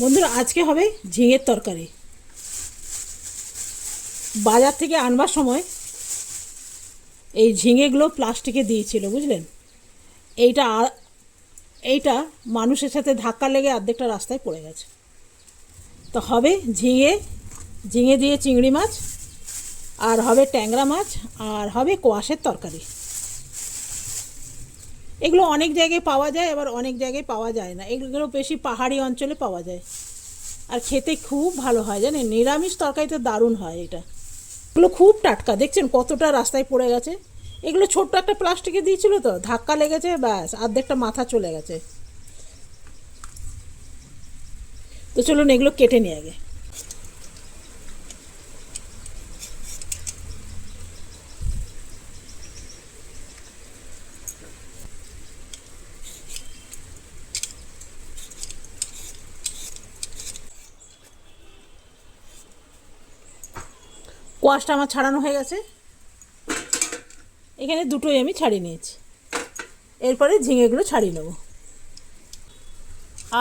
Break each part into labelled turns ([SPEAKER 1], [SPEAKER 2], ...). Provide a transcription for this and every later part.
[SPEAKER 1] বন্ধুরা, আজকে হবে ঝিঙের তরকারি। বাজার থেকে আনবার সময় এই ঝিঙেগুলো প্লাস্টিকে দিয়েছিল, বুঝলেন? এইটা এইটা মানুষের সাথে ধাক্কা লেগে অর্ধেকটা রাস্তায় পড়ে গেছে। তো হবে ঝিঙে ঝিঙে দিয়ে চিংড়ি মাছ, আর হবে ট্যাংরা মাছ, আর হবে কোয়াশের তরকারি। এগুলো অনেক জায়গায় পাওয়া যায়, আবার অনেক জায়গায় পাওয়া যায় না। এগুলো বেশি পাহাড়ি অঞ্চলে পাওয়া যায়। আর খেতে খুব ভালো হয়, জানেন? নিরামিষ তরকারিতে দারুণ হয় এটা। এগুলো খুব টাটকা, দেখছেন কতটা রাস্তায় পড়ে গেছে? এগুলো ছোট্ট একটা প্লাস্টিকে দিয়েছিল তো, ধাক্কা লেগেছে, ব্যাস অর্ধেকটা মাথা চলে গেছে। তো চলুন এগুলো কেটে নিয়ে আগে। কোয়াশটা আমার ছাড়ানো হয়ে গেছে। এখানে দুটোই আমি ছাড়িয়ে নিয়েছি। এরপরে ঝিঙেগুলো ছাড়িয়ে নেব।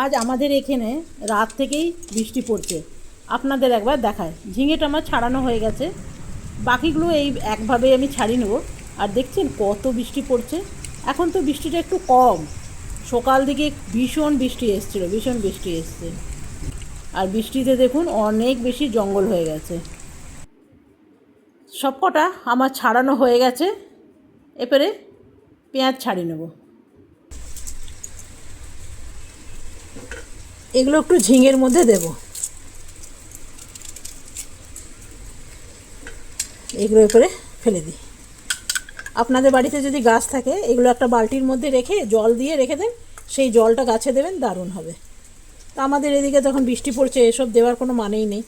[SPEAKER 1] আজ আমাদের এখানে রাত থেকেই বৃষ্টি পড়ছে। আপনাদের একবার দেখায়। ঝিঙেটা আমার ছাড়ানো হয়ে গেছে। বাকিগুলো এই একভাবে আমি ছাড়িয়ে নেব। আর দেখছেন কত বৃষ্টি পড়ছে? এখন তো বৃষ্টিটা একটু কম। সকাল দিকে ভীষণ বৃষ্টি এসেছিল, ভীষণ বৃষ্টি এসছে। আর বৃষ্টিতে দেখুন অনেক বেশি জঙ্গল হয়ে গেছে। সবকটা আমার ছাড়ানো হয়ে গেছে। এরপরে পেঁয়াজ ছাড়িয়ে নেব। এগুলো একটু ঝিঙের মধ্যে দেব। এগুলো এরপরে ফেলে দিই। আপনাদের বাড়িতে যদি গাছ থাকে, এগুলো একটা বালতির মধ্যে রেখে জল দিয়ে রেখে দেন, সেই জলটা গাছে দেবেন, দারুণ হবে। তা আমাদের এদিকে যখন বৃষ্টি পড়ছে, এসব দেওয়ার কোনো মানেই নেই।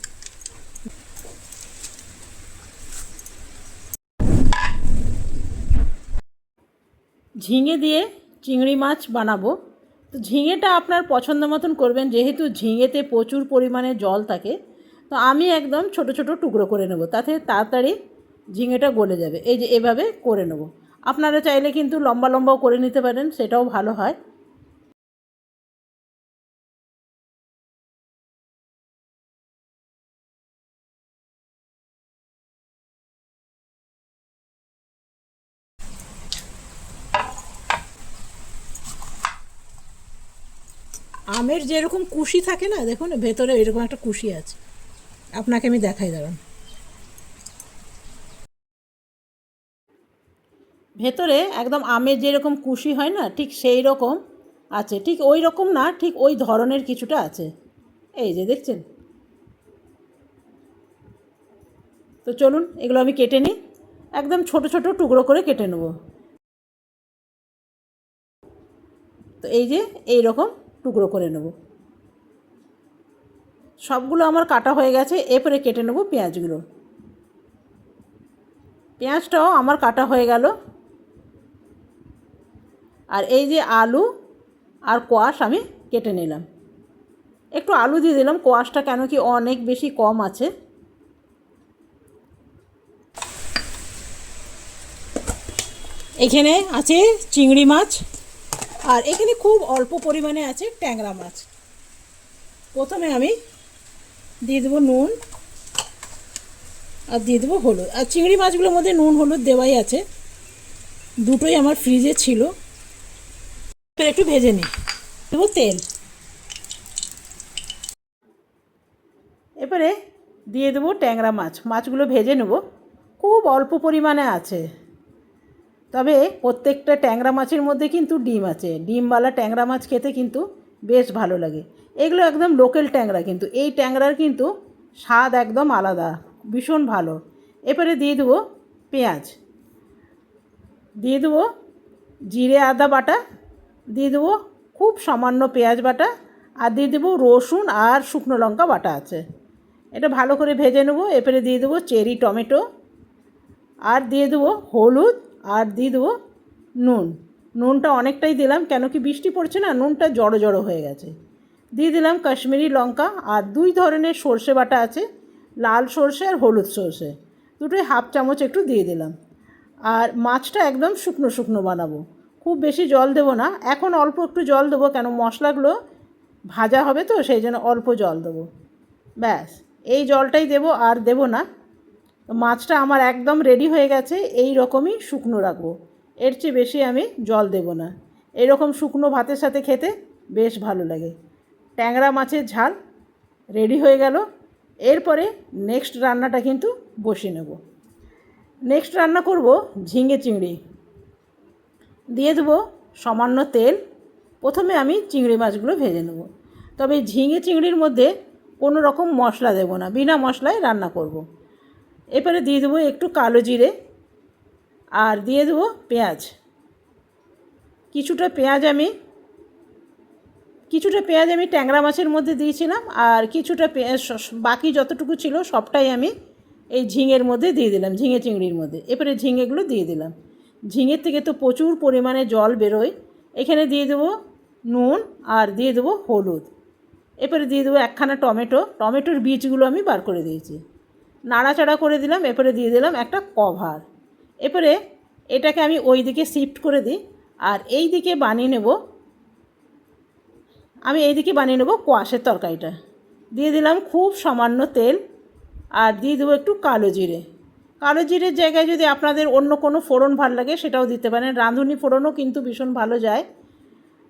[SPEAKER 1] ঝিঙে দিয়ে চিংড়ি মাছ বানাবো। তো ঝিঙেটা আপনার পছন্দ মতন করবেন, যেহেতু ঝিঙেতে প্রচুর পরিমাণে জল থাকে। তো আমি একদম ছোট ছোট টুকরো করে নেব, তাতে তাড়াতাড়ি ঝিঙেটা গলে যাবে। এই যে এভাবে করে নেব। আপনারা চাইলে কিন্তু লম্বা লম্বাও করে নিতে পারেন, সেটাও ভালো হয়। আমের যেরকম কুশি থাকে না, দেখুন, ভেতরে এরকম একটা কুশি আছে। আপনাকে আমি দেখাই, দাঁড়ান। ভেতরে একদম আমের যেরকম কুশি হয় না, ঠিক সেই রকম আছে। ঠিক ওই রকম না, ঠিক ওই ধরনের কিছুটা আছে। এই যে, দেখছেন? তো চলুন, এগুলো আমি কেটে নিই। একদম ছোট ছোট টুকরো করে কেটে নেব। তো এই যে, এই রকম টুকরো করে নেব। সবগুলো আমার কাটা হয়ে গেছে, এরপরে কেটে নেব পেঁয়াজগুলো। পেঁয়াজটাও আমার কাটা হয়ে গেল। আর এই যে আলু আর কোয়াশ আমি কেটে নিলাম। একটু আলু দিয়ে দিলাম, কোয়াশটা কেন কি অনেক বেশি কম আছে। এখানে আছে চিংড়ি মাছ আর এখানে খুব অল্প পরিমাণে আছে ট্যাংরা মাছ। প্রথমে আমি দিয়ে দেবো নুন আর দিয়ে দেবো হলুদ। আর চিংড়ি মাছগুলোর মধ্যে নুন, হলুদ দেওয়াই আছে। দুটোই আমার ফ্রিজে ছিল। একটু ভেজে নিই। দেবো তেল। এবারে দিয়ে দেবো ট্যাংরা মাছ। মাছগুলো ভেজে নেব। খুব অল্প পরিমাণে আছে। তবে প্রত্যেকটা ট্যাংরা মাছের মধ্যে কিন্তু ডিম আছে। ডিমওয়ালা ট্যাংরা মাছ খেতে কিন্তু বেশ ভালো লাগে। এগুলো একদম লোকাল ট্যাংরা কিন্তু। এই ট্যাংরার কিন্তু স্বাদ একদম আলাদা, ভীষণ ভালো। এরপরে দিয়ে দেবো পেঁয়াজ। দিয়ে দেবো জিরে আদা বাটা, দিয়ে দেবো খুব সামান্য পেঁয়াজ বাটা, আর দিয়ে দেবো রসুন আর শুকনো লঙ্কা বাটা আছে। এটা ভালো করে ভেজে নেব। এরপরে দিয়ে দেবো চেরি টমেটো, আর দিয়ে দেবো হলুদ আর দিয়ে দেবো নুন। নুনটা অনেকটাই দিলাম, কেন কি বৃষ্টি পড়ছে না, নুনটা জড়ো জড়ো হয়ে গেছে। দিয়ে দিলাম কাশ্মীরি লঙ্কা, আর দুই ধরনের সর্ষে বাটা আছে, লাল সর্ষে আর হলুদ সর্ষে। দুটোই হাফ চামচ একটু দিয়ে দিলাম। আর মাছটা একদম শুকনো শুকনো বানাবো। খুব বেশি জল দেবো না, এখন অল্প একটু জল দেবো, কেন মশলাগুলো ভাজা হবে তো, সেই জন্য অল্প জল দেবো। ব্যাস, এই জলটাই দেবো আর দেবো না। তো মাছটা আমার একদম রেডি হয়ে গেছে, এই রকমই শুকনো রাখব। এর চেয়ে বেশি আমি জল দেব না। এরকম শুকনো ভাতের সাথে খেতে বেশ ভালো লাগে। ট্যাংরা মাছের ঝাল রেডি হয়ে গেল। এরপরে নেক্সট রান্নাটা কিন্তু বসিয়ে নেব। নেক্সট রান্না করব ঝিঙে চিংড়ি। দিয়ে দেবো সামান্য তেল। প্রথমে আমি চিংড়ি মাছগুলো ভেজে নেব। তবে ঝিঙে চিংড়ির মধ্যে কোনো রকম মশলা দেবো না। বিনা মশলায় রান্না করব। এরপরে দিয়ে দেবো একটু কালো জিরে আর দিয়ে দেবো পেঁয়াজ। কিছুটা পেঁয়াজ আমি, কিছুটা পেঁয়াজ আমি ট্যাংরা মাছের মধ্যে দিয়েছিলাম আর কিছুটা পেঁয়াজ বাকি যতটুকু ছিল সবটাই আমি এই ঝিঙের মধ্যে দিয়ে দিলাম, ঝিঙে চিংড়ির মধ্যে। এরপরে ঝিঙেগুলো দিয়ে দিলাম। ঝিঙের থেকে তো প্রচুর পরিমাণে জল বেরোয়। এখানে দিয়ে দেবো নুন আর দিয়ে দেবো হলুদ। এরপরে দিয়ে দেবো একখানা টমেটো। টমেটোর বীজগুলো আমি বার করে দিয়েছি। নাড়াচাড়া করে দিলাম, এরপরে দিয়ে দিলাম একটা কভার। এরপরে এটাকে আমি ওই দিকে শিফট করে দিই, আর এই দিকে বানিয়ে নেব, আমি এই দিকে বানিয়ে নেব কোয়াশের তরকারিটা। দিয়ে দিলাম খুব সামান্য তেল, আর দিয়ে দেবো একটু কালো জিরে। কালো জিরের জায়গায় যদি আপনাদের অন্য কোনো ফোড়ন ভালো লাগে, সেটাও দিতে পারেন। রাঁধুনি ফোড়নও কিন্তু ভীষণ ভালো যায়।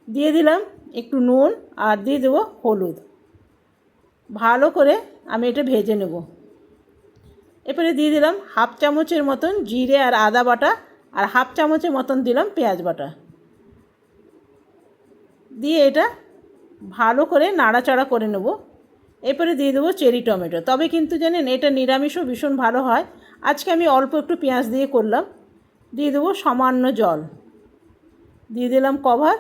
[SPEAKER 1] দিয়ে দিলাম একটু নুন, আর দিয়ে দেবো হলুদ। ভালো করে আমি এটা ভেজে নেব। এরপরে দিয়ে দিলাম হাফ চামচের মতন জিরে আর আদা বাটা, আর হাফ চামচের মতন দিলাম পেঁয়াজ বাটা। দিয়ে এটা ভালো করে নাড়াচাড়া করে নেব। এরপরে দিয়ে দেবো চেরি টমেটো। তবে কিন্তু জানেন, এটা নিরামিষও ভীষণ ভালো হয়। আজকে আমি অল্প একটু পেঁয়াজ দিয়ে করলাম। দিয়ে দেবো সামান্য জল। দিয়ে দিলাম কভার।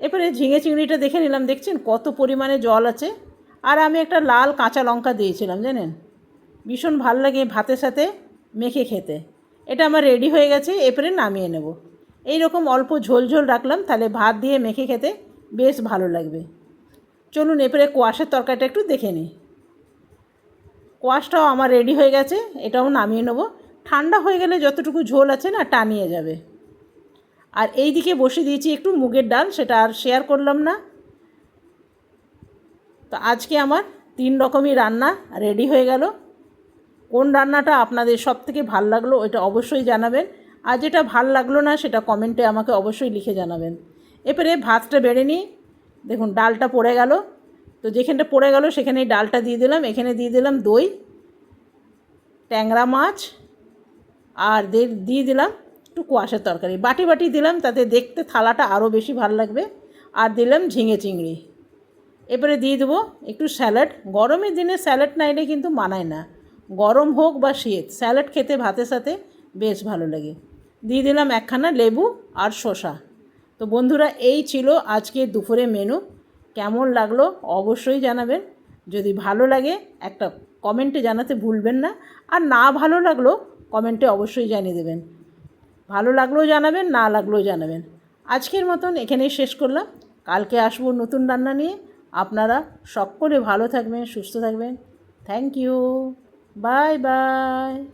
[SPEAKER 1] এরপরে ঝিঙে চিংড়িটা দেখে নিলাম, দেখছেন কত পরিমাণে জল আছে। আর আমি একটা লাল কাঁচা লঙ্কা দিয়েছিলাম, জানেন? ভীষণ ভালো লাগে ভাতের সাথে মেখে খেতে। এটা আমার রেডি হয়ে গেছে, এরপরে নামিয়ে নেব। এই রকম অল্প ঝোল ঝোল রাখলাম, তাহলে ভাত দিয়ে মেখে খেতে বেশ ভালো লাগবে। চলুন এরপরে কোয়াশের তরকারিটা একটু দেখে নিই। কোয়াশটাও আমার রেডি হয়ে গেছে, এটাও নামিয়ে নেব। ঠান্ডা হয়ে গেলে যতটুকু ঝোল আছে না টানিয়ে যাবে। আর এই দিকে বসে দিয়েছি একটু মুগের ডাল, সেটা আর শেয়ার করলাম না। তো আজকে আমার তিন রকমই রান্না রেডি হয়ে গেল। কোন রান্নাটা আপনাদের সব থেকে ভালো লাগল ওইটা অবশ্যই জানাবেন। আর যেটা ভালো লাগল না সেটা কমেন্টে আমাকে অবশ্যই লিখে জানাবেন। এরপরে ভাতটা বেড়ে নিই। দেখুন, ডালটা পড়ে গেল। তো যেখানটা পড়ে গেল সেখানে ডালটা দিয়ে দিলাম। এখানে দিয়ে দিলাম দই, ট্যাংরা মাছ, আর দিয়ে দিলাম একটু কুয়াশার তরকারি। বাটি বাটি দিলাম, তাতে দেখতে থালাটা আরও বেশি ভালো লাগবে। আর দিলাম ঝিঙে চিংড়ি। এরপরে দিয়ে দেবো একটু স্যালাড। গরমের দিনে স্যালাড না এলে কিন্তু মানায় না। গরম হোক বা শীত, স্যালাড খেতে ভাতের সাথে বেশ ভালো লাগে। দিয়ে দিলাম একখানা লেবু আর শসা। তো বন্ধুরা, এই ছিল আজকে দুপুরে মেনু কেমন লাগল অবশ্যই জানাবেন। যদি ভালো লাগে, একটা কমেন্টে জানাতে ভুলবেন না। আর না ভালো লাগল কমেন্টে অবশ্যই জানিয়ে দেবেন। ভালো লাগলেও জানাবেন, না লাগলেও জানাবেন। আজকের মতন এখানেই শেষ করলাম। কালকে আসব নতুন রান্না নিয়ে। আপনারা সকলে ভালো থাকবেন, সুস্থ থাকবেন। Thank you Bye bye.